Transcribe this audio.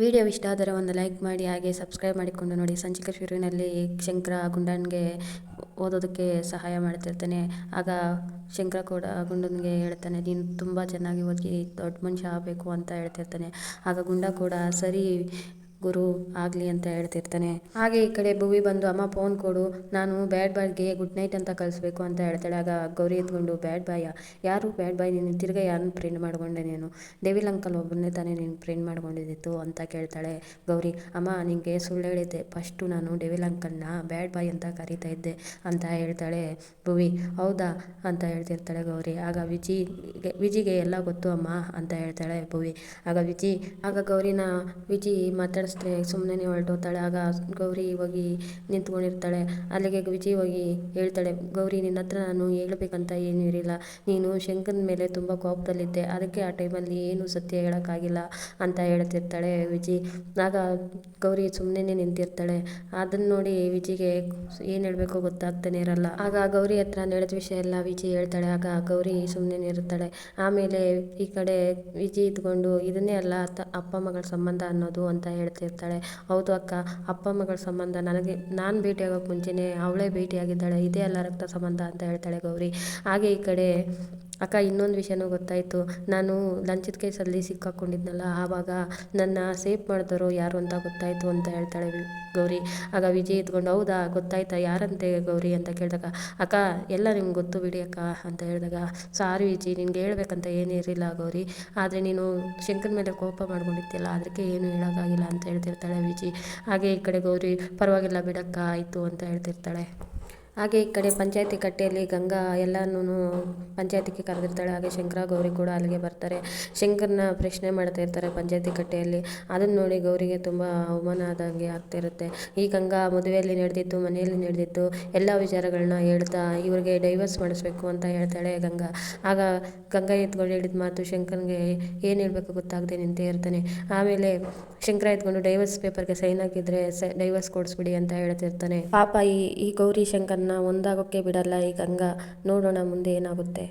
Video ಇಷ್ಟ ಆದರೆ ಒಂದು ಲೈಕ್ ಮಾಡಿ, ಹಾಗೆ ಸಬ್ಸ್ಕ್ರೈಬ್ ಮಾಡಿಕೊಂಡು ನೋಡಿ. ಸಂಚಿಕ ಶುರುವಿನಲ್ಲಿ ಶಂಕರ ಗುಂಡನ್ಗೆ ಓದೋದಕ್ಕೆ ಸಹಾಯ ಮಾಡ್ತಿರ್ತಾನೆ. ಆಗ ಶಂಕರ ಕೂಡ ಗುಂಡನ್ಗೆ ಹೇಳ್ತಾನೆ, ನೀನು ತುಂಬ ಚೆನ್ನಾಗಿ ಓದಿ ದೊಡ್ಡ ಮನುಷ್ಯ ಆಗಬೇಕು ಅಂತ ಹೇಳ್ತಿರ್ತಾನೆ. ಆಗ ಗುಂಡ ಕೂಡ, ಸರಿ ಗುರು ಆಗಲಿ ಅಂತ ಹೇಳ್ತಿರ್ತಾನೆ. ಹಾಗೆ ಈ ಕಡೆ ಭುವಿ ಬಂದು, ಅಮ್ಮ ಫೋನ್ ಕೊಡು. ನಾನು ಬ್ಯಾಡ್ ಬಾಯ್ಗೆ ಗುಡ್ ನೈಟ್ ಅಂತ ಕಳಿಸ್ಬೇಕು ಅಂತ ಹೇಳ್ತಾಳೆ ಆಗ ಗೌರಿ ಎತ್ಕೊಂಡು ಬ್ಯಾಡ್ ಬಾಯ ಯಾರು ಬ್ಯಾಡ್ ಬಾಯ್ ನೀನು ತಿರ್ಗಾ ಯಾರನ್ನ ಪ್ರಿಂಟ್ ಮಾಡ್ಕೊಂಡೆ ನೀನು? ದೇವಿಲ್ ಅಂಕಲ್ ಒಬ್ಬನೇ ತಾನೇ ನೀನು ಪ್ರಿಂಟ್ ಮಾಡ್ಕೊಂಡಿದ್ದಿತ್ತು ಅಂತ ಕೇಳ್ತಾಳೆ ಗೌರಿ. ಅಮ್ಮ ನಿನಗೆ ಸುಳ್ಳು ಹೇಳಿದ್ದೆ. ಫಸ್ಟು ನಾನು ಡೆವಿಲ್ ಅಂಕಲ್ನ ಬ್ಯಾಡ್ ಬಾಯ್ ಅಂತ ಕರೀತಾ ಇದ್ದೆ ಅಂತ ಹೇಳ್ತಾಳೆ ಭುವಿ. ಹೌದಾ? ಅಂತ ಹೇಳ್ತಿರ್ತಾಳೆ ಗೌರಿ. ಆಗ ವಿಜಿ ವಿಜಿಗೆ, ಎಲ್ಲ ಗೊತ್ತು ಅಮ್ಮ ಅಂತ ಹೇಳ್ತಾಳೆ ಭುವಿ. ಆಗ ವಿಜಿ, ಆಗ ಗೌರಿನ ವಿಜಿ ಮಾತಾಡಿಸ್ತಾರೆ ಸುಮ್ಮನೆ ಹೊರಟೋಗ್ತಾಳೆ, ಆಗ ಗೌರಿ ಹೋಗಿ ನಿಂತ್ಕೊಂಡಿರ್ತಾಳೆ. ಅಲ್ಲಿಗೆ ವಿಜಿ ಹೋಗಿ ಹೇಳ್ತಾಳೆ, ಗೌರಿ ನಿನ್ನ ಹತ್ರ ನಾನು ಹೇಳಬೇಕಂತ ಏನೂ ಇರಲಿಲ್ಲ. ನೀನು ಶಂಕನ ಮೇಲೆ ತುಂಬ ಕೋಪದಲ್ಲಿದ್ದೆ, ಅದಕ್ಕೆ ಆ ಟೈಮಲ್ಲಿ ಏನು ಸತ್ಯ ಹೇಳೋಕ್ಕಾಗಿಲ್ಲ ಅಂತ ಹೇಳ್ತಿರ್ತಾಳೆ ವಿಜಿ. ಆಗ ಗೌರಿ ಸುಮ್ಮನೆ ನಿಂತಿರ್ತಾಳೆ. ಅದನ್ನು ನೋಡಿ ವಿಜಿಗೆ ಏನು ಹೇಳಬೇಕು ಗೊತ್ತಾಗ್ತಾನೆ ಇರಲ್ಲ. ಆಗ ಗೌರಿ ಹತ್ರ ನಡೆದ ವಿಷಯ ಎಲ್ಲ ವಿಜಿ ಹೇಳ್ತಾಳೆ. ಆಗ ಗೌರಿ ಸುಮ್ಮನೆ ಇರ್ತಾಳೆ. ಆಮೇಲೆ ಈ ಕಡೆ ವಿಜಿ ಇದ್ಕೊಂಡು, ಇದನ್ನೇ ಅಲ್ಲ ಅಪ್ಪ ಮಗಳ ಸಂಬಂಧ ಅನ್ನೋದು ಅಂತ ಹೇಳ್ತಿರ್ತಾಳೆ ಹೌದು ಅಕ್ಕ, ಅಪ್ಪ ಮಗಳ ಸಂಬಂಧ ನನಗೆ, ನಾನು ಭೇಟಿಯಾಗೋಕೆ ಮುಂಚೆನೇ ಅವಳೇ ಭೇಟಿಯಾಗಿದ್ದಾಳೆ. ಇದೇ ಅಲ್ಲ ರಕ್ತ ಸಂಬಂಧ ಅಂತ ಹೇಳ್ತಾಳೆ ಗೌರಿ. ಹಾಗೆ ಈ ಕಡೆ ಅಕ್ಕ, ಇನ್ನೊಂದು ವಿಷಯನೂ ಗೊತ್ತಾಯಿತು. ನಾನು ಲಂಚದ ಕೇಸಲ್ಲಿ ಸಿಕ್ಕಾಕೊಂಡಿದ್ನಲ್ಲ, ಆವಾಗ ನನ್ನ ಸೇಫ್ ಮಾಡಿದವರು ಯಾರು ಅಂತ ಗೊತ್ತಾಯಿತು ಅಂತ ಹೇಳ್ತಾಳೆ ಗೌರಿ. ಆಗ ವಿಜಯ್ ಇದ್ಕೊಂಡು ಹೌದಾ, ಗೊತ್ತಾಯ್ತಾ, ಯಾರಂತೆ ಗೌರಿ? ಅಂತ ಕೇಳಿದಾಗ, ಅಕ್ಕ, ಎಲ್ಲ ನಿಮ್ಗೆ ಗೊತ್ತು ಬಿಡಿ ಅಕ್ಕ, ಅಂತ ಹೇಳಿದಾಗ, ಸಾರಿ ವಿಜಿ ನಿನ್ಗೆ ಹೇಳ್ಬೇಕಂತ ಏನೂ ಇರಲಿಲ್ಲ ಗೌರಿ. ಆದರೆ ನೀನು ಶಂಕರ್ ಮೇಲೆ ಕೋಪ ಮಾಡ್ಕೊಂಡಿದ್ಯಲ್ಲ ಅದಕ್ಕೆ ಏನು ಹೇಳೋಕ್ಕಾಗಿಲ್ಲ ಅಂತ ಹೇಳ್ತಿರ್ತಾಳೆ ವಿಜಿ ಹಾಗೆ ಈ ಕಡೆ ಗೌರಿ, ಪರವಾಗಿಲ್ಲ ಬಿಡಕ್ಕ, ಆಯಿತು, ಅಂತ ಹೇಳ್ತಿರ್ತಾಳೆ. ಹಾಗೆ ಈ ಕಡೆ ಪಂಚಾಯತಿ ಕಟ್ಟೆಯಲ್ಲಿ ಗಂಗಾ ಎಲ್ಲನೂ ಪಂಚಾಯತಿಗೆ ಕರೆದಿರ್ತಾಳೆ. ಹಾಗೆ ಶಂಕರ, ಗೌರಿ ಕೂಡ ಅಲ್ಲಿಗೆ ಬರ್ತಾರೆ. ಶಂಕರನ್ನ ಪ್ರಶ್ನೆ ಮಾಡ್ತಾ ಇರ್ತಾರೆ ಪಂಚಾಯತಿ ಕಟ್ಟೆಯಲ್ಲಿ. ಅದನ್ನು ನೋಡಿ ಗೌರಿಗೆ ತುಂಬ ಅವಮಾನ ಆದಂಗೆ ಆಗ್ತಿರುತ್ತೆ ಈ ಗಂಗಾ ಮದುವೆಯಲ್ಲಿ ನಡೆದಿತ್ತು ಮನೆಯಲ್ಲಿ ನಡೆದಿತ್ತು ಎಲ್ಲ ವಿಚಾರಗಳನ್ನ ಹೇಳ್ತಾ ಇವ್ರಿಗೆ ಡೈವರ್ಸ್ ಮಾಡಿಸ್ಬೇಕು ಅಂತ ಹೇಳ್ತಾಳೆ ಗಂಗಾ. ಆಗ ಗಂಗಾ ಎತ್ಕೊಂಡು ಹೇಳಿದ ಮಾತು ಶಂಕರ್ಗೆ ಏನು ಹೇಳಬೇಕು ಗೊತ್ತಾಗದೆ ನಿಂತೇ ಇರ್ತಾನೆ. ಆಮೇಲೆ ಶಂಕರ ಎತ್ಕೊಂಡು ಡೈವರ್ಸ್ ಪೇಪರ್ಗೆ ಸೈನ್ ಹಾಕಿದ್ರೆ ಸ ಡೈವರ್ಸ್ ಕೊಡಿಸ್ಬಿಡಿ ಅಂತ ಹೇಳ್ತಿರ್ತಾನೆ. ಪಾಪ ಈ ಈ ಗೌರಿ ಶಂಕರ್ನ ಒಂದಾಗೋಕೆ ಬಿಡಲ್ಲ ಈ ಗಂಗಾ. ನೋಡೋಣ ಮುಂದೆ ಏನಾಗುತ್ತೆ.